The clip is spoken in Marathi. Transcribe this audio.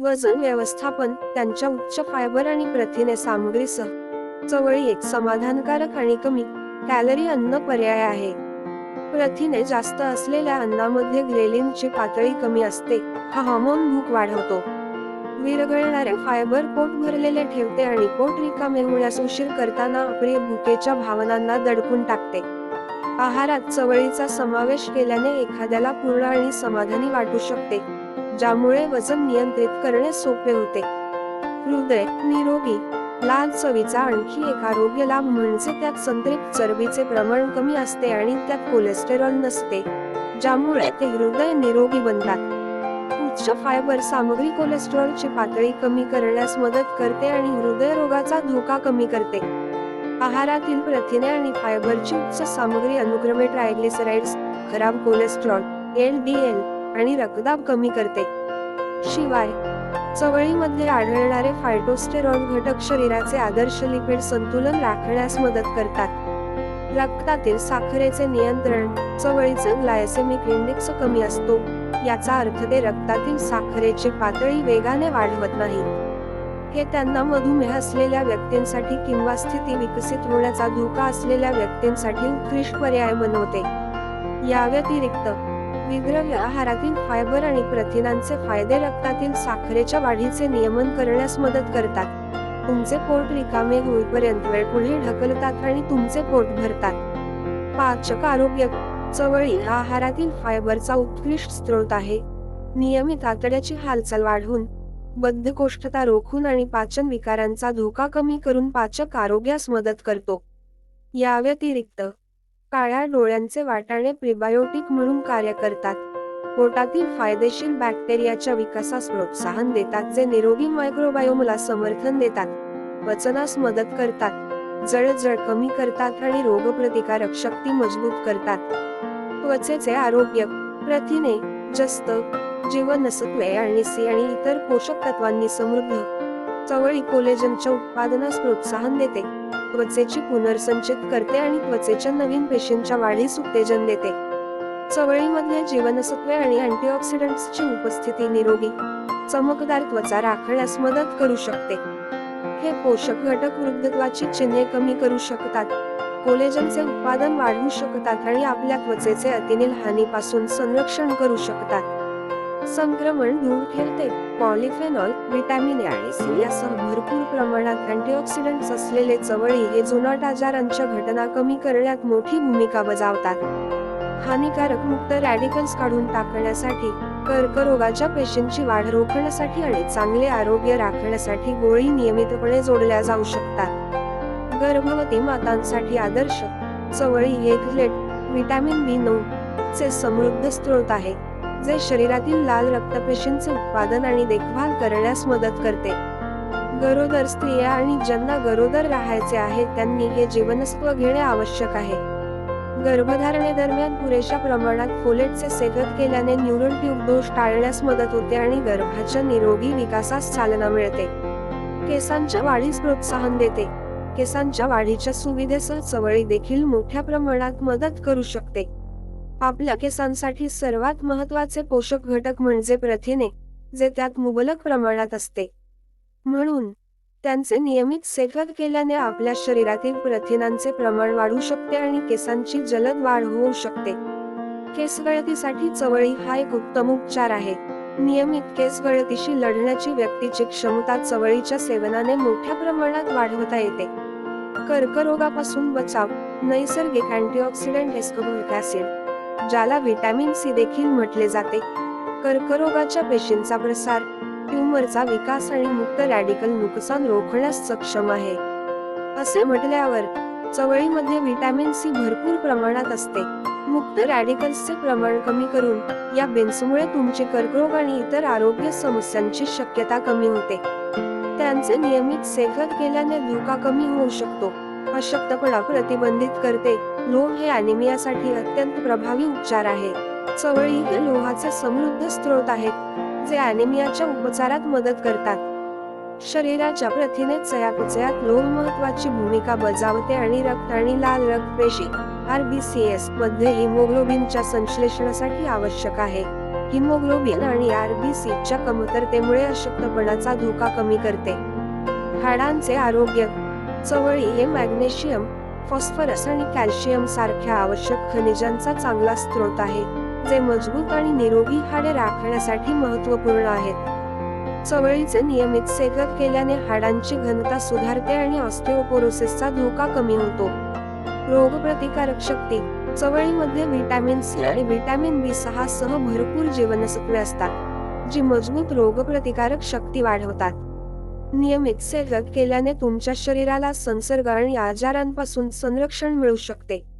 वजन व्यवस्थापन त्यांच्या उच्च फायबर आणि प्रथिने सामग्रीसह चवळी एक समाधानकारक आणि कमी कॅलरी अन्न पर्याय आहे. प्रथिने जास्त असलेल्या अन्नामध्ये ग्रेलिनची पातळी कमी असते. हा हार्मोन भूक वाढवतो. विरघळणारे फायबर पोट भरलेले ठेवते आणि पोट रिकामे होण्यास उशीर करताना अप्रिय भुकेच्या भावनांना दडपून टाकते. आहारात चवळीचा समावेश केल्याने एखाद्याला पूर्ण आणि समाधानी वाटू शकते. ज्यामुळे वजन नियंत्रित करणे सोपे होते. हृदय निरोगी लाल चवीचा आणखी एक आरोग्य लाभ म्हणजे त्यात संतृप्त चरबीचे प्रमाण कमी असते आणि त्यात कोलेस्टेरॉल नसते ज्यामुळे ते हृदय निरोगी बनतात. उच्च फायबर सामग्री कोलेस्टेरॉलची पातळी कमी करण्यास मदत करते आणि हृदयरोगाचा धोका कमी करते. आहारातील प्रथिने आणि फायबरची उच्च सामग्री अनुक्रमे ट्रायग्लिसराइड्स खराब कोलेस्ट्रॉल एल डी एल आणि रक्तदाब कमी करते. शिवाय चवळीमध्ये आढळणारे फायटोस्टेरॉन घटक शरीराचे आदर्श लिपिड संतुलन राखण्यास मदत करतात. रक्तातील साखरेचे नियंत्रण चवळीचे ग्लायसेमिक इंडेक्स कमी असतो. याचा अर्थ ते रक्तातील साखरेची पातळी वेगाने वाढवत नाही. हे त्यांना मधुमेह असलेल्या व्यक्तींसाठी किंवा स्थिती विकसित होण्याचा धोका असलेल्या व्यक्तींसाठी उत्कृष्ट पर्याय बनवते. या व्यतिरिक्त विद्रव्य आहारातील फायबर आणि प्रथिनांचे फायदे रक्तातील साखरेच्या वाढीचे नियमन करण्यास मदत करतात. तुमचे पोट रिकामे होईपर्यंत वेळ पुढे ढकलतात आणि तुमचे पोट भरतात. पाचक आरोग्य चवळी हा आहारातील फायबरचा उत्कृष्ट स्रोत आहे. नियमित आतड्याची हालचाल वाढवून बद्धकोष्ठता रोखून आणि पाचन विकारांचा धोका कमी करून पाचक आरोग्यास मदत करतो. या व्यतिरिक्त काळ्या डोळ्यांचे वाटाणे प्रिबायोटिक म्हणून कार्य करतात. पोटातील फायदेशीर बॅक्टेरियाच्या विकासास प्रोत्साहन देतात जे निरोगी मायक्रोबायोमला समर्थन देतात पचनास मदत करतात जळजळ कमी करतात आणि रोगप्रतिकारक शक्ती मजबूत करतात. त्वचेचे आरोग्य प्रथिने जस्त जीवनसत्वे आणि सी आणि इतर पोषक तत्वांनी समृद्ध चवळी कोलेजनच्या उत्पादनास प्रोत्साहन देते. त्वचेची पुनर्संचित करते आणि त्वचेच्या नवीन पेशींच्या वाढीस उत्तेजन देते. चवळीमधल्या जीवनसत्वे आणि अँटीऑक्सिडंट्सची उपस्थिती निरोगी चमकदार त्वचा राखण्यास मदत करू शकते. हे पोषक घटक वृद्धत्वाची चिन्हे कमी करू शकतात. कोलेजनचे उत्पादन वाढवू शकतात आणि आपल्या त्वचेचे अतिनील हानीपासून संरक्षण करू शकतात. संक्रमण दूर ठेवते. पॉलिफेनॉल व्हिटॅमिन ए आणि सी यासह भरपूर प्रमाणात अँटीऑक्सिडंट्स असलेले चवळी हे जुनाट आजारांच्या घटना कमी करण्यात मोठी भूमिका बजावतात. हानिकारक मुक्त रॅडिकल्स काढून टाकण्यासाठी कर्करोगाच्या पेशींची वाढ रोखण्यासाठी आणि चांगले आरोग्य राखण्यासाठी गोळी नियमितपणे जोडल्या जाऊ शकतात. गर्भवती मातांसाठी आदर्श चवळी हे ग्लेट व्हिटॅमिन बी नऊ चे समृद्ध स्रोत आहे. जे शरीरातील लाल रक्तपेशींचे उत्पादन आणि देखभाल करण्यास मदत करते. गरोदर स्त्रिया आणि ज्यांना गरोदर राहायचे आहे त्यांनी हे जीवनसत्व घेणे आवश्यक आहे. गर्भधारणेदरम्यान पुरेशा प्रमाणात फोलेटचे सेवन केल्याने न्यूरल ट्यूब दोष टाळण्यास मदत होते आणि गर्भाच्या निरोगी विकासास चालना मिळते. केसांच्या वाढीस प्रोत्साहन देते. केसांच्या वाढीच्या सुविधेसह चवळी देखील मोठ्या प्रमाणात मदत करू शकते. आपल्या केसांसाठी सर्वात महत्त्वाचे पोषक घटक म्हणजे प्रथिने जे त्यात मुबलक प्रमाणात असते. म्हणून त्यांचे नियमित सेवन केल्याने आपल्या शरीरातील प्रथिनांचे प्रमाण वाढू शकते आणि केसांची जलद वाढ होऊ शकते. केस गळतीसाठी चवळी हा एक उत्तम उपचार आहे. नियमित केस गळतीशी लढण्याची व्यक्तीची क्षमता चवळीच्या सेवनाने मोठ्या प्रमाणात वाढवता येते. कर्करोगापासून बचाव नैसर्गिक अँटीऑक्सिडंट एस्कोबिक ऍसिड ज्याला व्हिटॅमिन सी देखील म्हटले जाते. कर्करोगाच्या पेशींचा प्रसार ट्यूमरचा विकास आणि मुक्त रॅडिकल नुकसान रोखण्यास सक्षम आहे. असे म्हटल्यावर चवळीमध्ये व्हिटॅमिन सी भरपूर प्रमाणात असते. मुक्त रॅडिकल्सचे प्रमाण कमी करून या बेन्समुळे तुमचे कर्करोग आणि इतर आरोग्य समस्यांची शक्यता कमी होते. त्यांचे नियमित सेवन केल्याने धोका कमी होऊ शकतो. अशक्तपणा प्रतिबंधित करते? लोह हे अनिमियासाठी अत्यंत प्रभावी उपचार आहे. चवळी हे लोहाचे समृद्ध स्रोत आहेत जे अनिमियाच्या उपचारात मदत करतात. शरीराच्या प्रथिने चयापचयात लोह महत्वाची भूमिका बजावते आणि रक्त आणि लाल रक्तपेशी आरबीसीएसमध्ये हिमोग्लोबिनच्या संश्लेषणासाठी आवश्यक आहे. हिमोग्लोबिन आणि आरबीसीच्या कमतरतेमुळे अशक्तपणाचा धोका कमी करते. हाडांचे आरोग्य चवळी हे मॅग्नेशियम फॉस्फरस आणि कॅल्शियम सारख्या आवश्यक खनिजांचा चांगला स्रोत आहे जे मजबूत आणि निरोगी हाडे राखण्यासाठी महत्त्वपूर्ण आहेत. चवळीचे नियमित सेवन केल्याने हाडांची घनता सुधारते आणि ऑस्टिओपोरोसिसचा धोका कमी होतो. रोगप्रतिकारक शक्ती चवळीमध्ये व्हिटॅमिन सी आणि व्हिटॅमिन बी सहा सह भरपूर जीवनसत्वे असतात जी मजबूत रोगप्रतिकारक शक्ती वाढवतात. नियमित सेवन केल्याने तुमच्या शरीराला संसर्ग आणि आजारांपासून संरक्षण मिळू शकते.